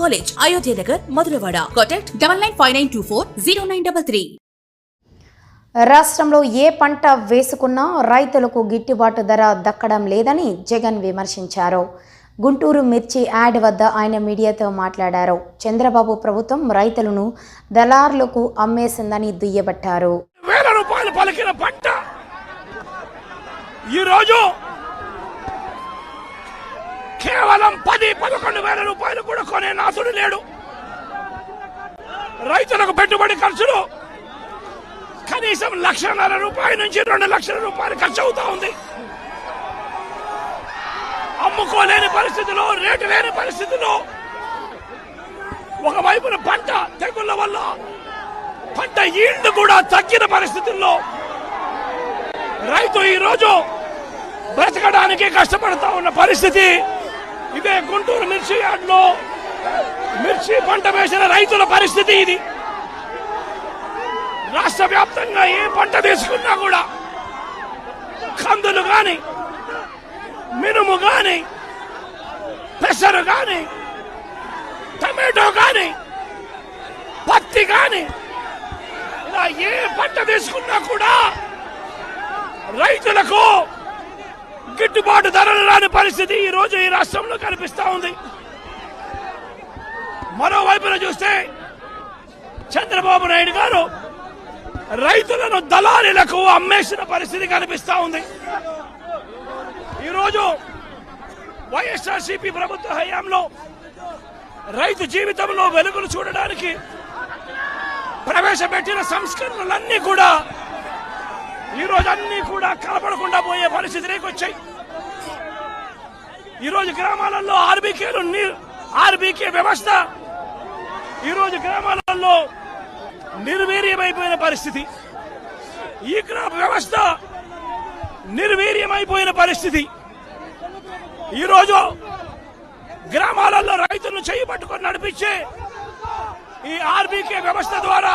college Ayodhya Nagar Madhurawada contact double nine five nine two four zero nine double three రాష్ట్రంలో ఏ పంట వేసుకున్నా రైతులకు గిట్టుబాటు ధర దక్కడం లేదని జగన్ విమర్శించారు. గుంటూరు మిర్చి యాడ్ వద్ద ఆయన మీడియాతో మాట్లాడారు. చంద్రబాబు ప్రభుత్వం రైతులను దళారులకు అమ్మేసిందని దుయ్యబట్టారు. వేల రూపాయలు పలికిన పంట. ఈరోజు కేవలం పది పదకొండు వేల రూపాయలు కూడా కొనే నాథుడు లేడు. రైతులకు పెట్టుబడి ఖర్చులు కనీసం లక్షన్నర రూపాయల నుంచి రెండు లక్షల రూపాయలు ఖర్చు అవుతా ఉంది. అమ్ముకోలేని పరిస్థితిలో రేటు లేని పరిస్థితిలో ఒకవైపున పంట తెగుళ్ళ వల్ల పంట ఈల్డ్ కూడా తగ్గిన పరిస్థితుల్లో రైతు ఈరోజు బ్రతకడానికి కష్టపడతా ఉన్న పరిస్థితి ఇదే గుంటూరు మిర్చి యార్డ్లో మిర్చి పంట వేసిన రైతుల పరిస్థితి ఇది. రాష్ట్ర వ్యాప్తంగా ఏ పంట తీసుకున్నా కూడా కందులు గాని మినుము గాని పెసరు గాని టమాటో గాని పత్తి గాని ఇలా ఏ పంట తీసుకున్నా కూడా రైతులకు గిట్టుబాటు ధరలు రాని పరిస్థితి ఈ రోజు ఈ రాష్ట్రంలో కనిపిస్తా ఉంది. మరోవైపున చూస్తే చంద్రబాబు నాయుడు గారు రైతులను దళారీలకు అమ్మేసిన పరిస్థితి కనిపిస్తా ఉంది. ఈరోజు వైఎస్ఆర్సీపీ ప్రభుత్వ హయాంలో రైతు జీవితంలో వెలుగులు చూడడానికి ప్రవేశపెట్టిన సంస్కరణలన్నీ కూడా ఈ రోజు అన్ని కూడా కలపడకుండా పోయే పరిస్థితిలోకి వచ్చాయి ఈరోజు గ్రామాలలో ఆర్బీకేలు ఆర్బీకే వ్యవస్థ ఈ రోజు గ్రామాలలో నిర్వీర్యమైపోయిన పరిస్థితి. ఈ గ్రామ వ్యవస్థ నిర్వీర్యమైపోయిన పరిస్థితి. ఈరోజు గ్రామాలలో రైతులను చేయి పట్టుకొని నడిపించే ఈ ఆర్బీకే వ్యవస్థ ద్వారా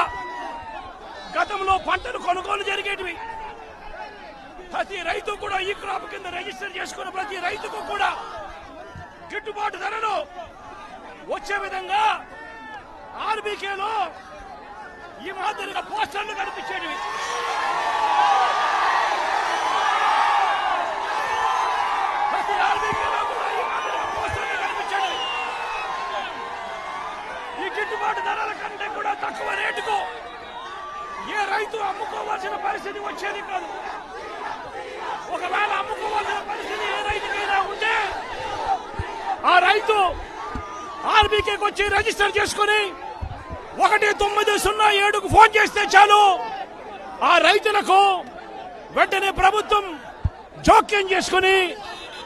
గతంలో పంటలు కొనుగోలు జరిగేటివి. ప్రతి రైతు కూడా ఈ క్రాప్ కింద రిజిస్టర్ చేసుకున్న ప్రతి రైతుకు కూడా గిట్టుబాటు ధరలు వచ్చే విధంగా ఆర్బీకేలో ఈ మాదిరిగా పోస్టర్లు కనిపించేటివి ప్రతి ఆర్బీకేలో కూడా ఈ మాదిరిగా పోస్టర్లు కనిపించేటివి ఈ గిట్టుబాటు ధరల కంటే కూడా తక్కువ రేటుకు ఏ రైతు అమ్ముకోవాల్సిన పరిస్థితి వచ్చేది కాదు ఒకవేళ అమ్ముకోవాల్సిన పరిస్థితి ఏ రైతుకైనా ఉంటే ఆ రైతు ఆర్బీకేకి వచ్చి రిజిస్టర్ చేసుకుని ఒకటి తొమ్మిది సున్నా ఏడుకు ఫోన్ చేస్తే చాలు. ఆ రైతులకు వెంటనే ప్రభుత్వం జోక్యం చేసుకుని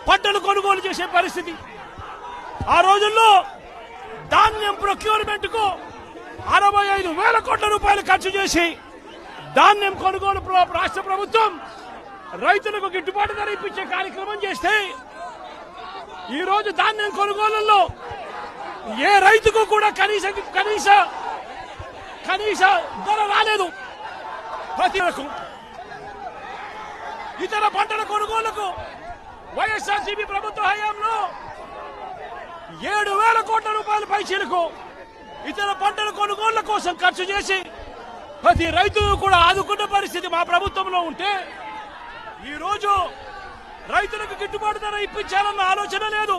పంటలు కొనుగోలు చేసే పరిస్థితి. ఆ రోజుల్లో ధాన్యం ప్రొక్యూర్మెంట్కు అరవై ఐదు వేల కోట్ల రూపాయలు ఖర్చు చేసి ధాన్యం కొనుగోలు రాష్ట్ర ప్రభుత్వం రైతులకు గిట్టుబాటు ధర ఇప్పించే కార్యక్రమం చేస్తే ఈ రోజు ధాన్యం కొనుగోలులో ఏ రైతుకు కూడా కనీస కనీస కనీస ధర రాలేదు. ప్రతి ఇతర పంటల కొనుగోలుకు వైఎస్ఆర్సీపీ ప్రభుత్వ హయాంలో ఏడు వేల కోట్ల రూపాయల పైచీలకు ఇతర పంటల కొనుగోళ్ళ కోసం ఖర్చు చేసి ప్రతి రైతును కూడా ఆదుకున్న పరిస్థితి మా ప్రభుత్వంలో ఉంటే ఈ రోజు రైతులకు గిట్టుబాటు ధర ఇప్పించాలన్న ఆలోచన లేదు.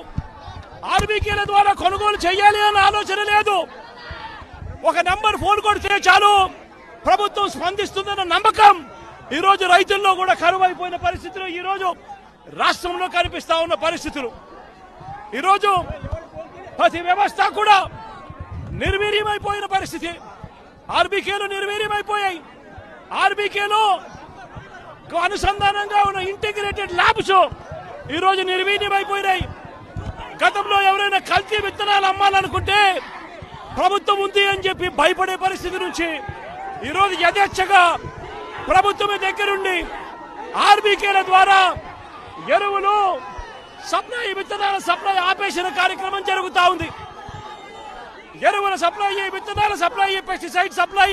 ఆర్బీకేల ద్వారా కొనుగోలు చేయాలి అన్న ఆలోచన లేదు. ఒక నంబర్ ఫోన్ కొడితే చాలు. ప్రభుత్వం స్పందిస్తుందన్న నమ్మకం. ఈరోజు రైతుల్లో కూడా కరువైపోయిన పరిస్థితులు ఈరోజు రాష్ట్రంలో కనిపిస్తా ఉన్న పరిస్థితులు. ఈరోజు ప్రతి వ్యవస్థ కూడా నిర్వీర్యమైపోయిన పరిస్థితి. ఆర్బీకేలు నిర్వీర్యమైపోయాయి. ఆర్బీకేలో అనుసంధానంగా ఉన్న ఇంటిగ్రేటెడ్ ల్యాబ్స్ ఈరోజు నిర్వీర్యమైపోయినాయి. గతంలో ఎవరైనా కల్తీ విత్తనాలు అమ్మాలనుకుంటే ప్రభుత్వం ఉంది అని చెప్పి భయపడే పరిస్థితి నుంచి ఈరోజు యథేచ్ఛగా ప్రభుత్వమే దగ్గరుండి ఆర్బీకేల ద్వారా ఎరువులు సప్లై విత్తనాల సప్లై ఆపేసిన కార్యక్రమం జరుగుతూ ఉంది. ఎరువుల సప్లై విత్తనాల సప్లై పెస్టిసైడ్ సప్లై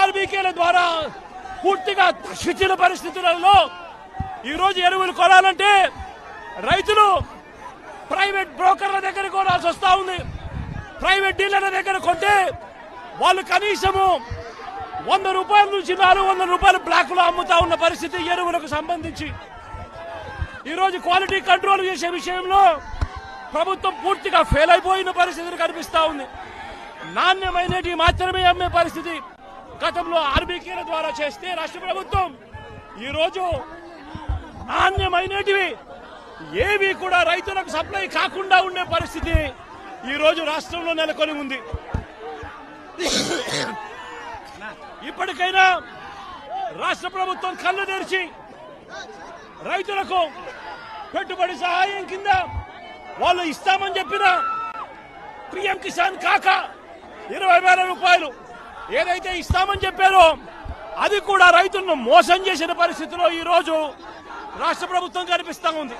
ఆర్బీకేల ద్వారా పూర్తిగా నశించిన పరిస్థితులలో ఈరోజు ఎరువులు కొనాలంటే రైతులు ప్రైవేట్ బ్రోకర్ల దగ్గర కొనాల్సి వస్తూ ఉంది. ప్రైవేట్ డీలర్ల దగ్గర కొంటే వాళ్ళు కనీసము వంద రూపాయల నుంచి నాలుగు వందల రూపాయలు బ్లాక్లో అమ్ముతా ఉన్న పరిస్థితి ఎరువులకు సంబంధించి. ఈరోజు క్వాలిటీ కంట్రోల్ చేసే విషయంలో ప్రభుత్వం పూర్తిగా ఫెయిల్ అయిపోయిన పరిస్థితులు కనిపిస్తూ ఉంది. నాణ్యమైనటి మాత్రమే అమ్మే పరిస్థితి. గతంలో ఆర్బీకేల ద్వారా చేస్తే రాష్ట్ర ప్రభుత్వం ఈరోజు నాణ్యమైనటివి. ఏవి కూడా రైతులకు సప్లై కాకుండా ఉండే పరిస్థితి ఈరోజు రాష్ట్రంలో నెలకొని ఉంది. ఇప్పటికైనా రాష్ట్ర ప్రభుత్వం కళ్ళు తెరిచి రైతులకు పెట్టుబడి సహాయం కింద వాళ్ళు ఇస్తామని చెప్పిన పిఎం కిసాన్ కాక ఇరవై వేల రూపాయలు. ఏదైతే ఇస్తామని చెప్పారో అది కూడా రైతులను మోసం చేసిన పరిస్థితిలో ఈరోజు రాష్ట్ర ప్రభుత్వం కనిపిస్తా ఉంది.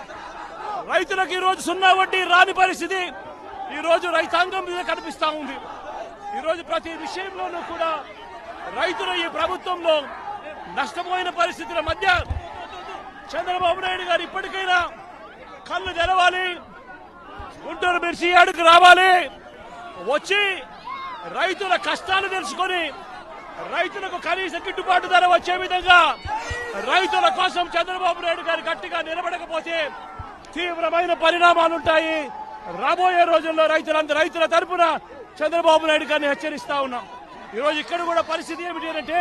రైతులకు ఈరోజు సున్నా వడ్డీ రాని పరిస్థితి ఈరోజు రైతాంగం మీద కనిపిస్తా ఉంది. ఈరోజు ప్రతి విషయంలోనూ కూడా రైతులు ఈ ప్రభుత్వంలో నష్టపోయిన పరిస్థితుల మధ్య చంద్రబాబు నాయుడు గారు ఇప్పటికైనా కళ్ళు తెరవాలి గుంటూరు మిర్చి ఆడుకు రావాలి వచ్చి రైతుల కష్టాలు తెలుసుకొని రైతులకు కనీస గిట్టుబాటు ధర వచ్చే విధంగా రైతుల కోసం చంద్రబాబు నాయుడు గారు గట్టిగా నిలబడకపోతే తీవ్రమైన పరిణామాలుంటాయి రాబోయే రోజుల్లో రైతులందరూ రైతుల తరపున చంద్రబాబు నాయుడు గారిని హెచ్చరిస్తా ఉన్నాం. ఈరోజు ఇక్కడ కూడా పరిస్థితి ఏమిటి అంటే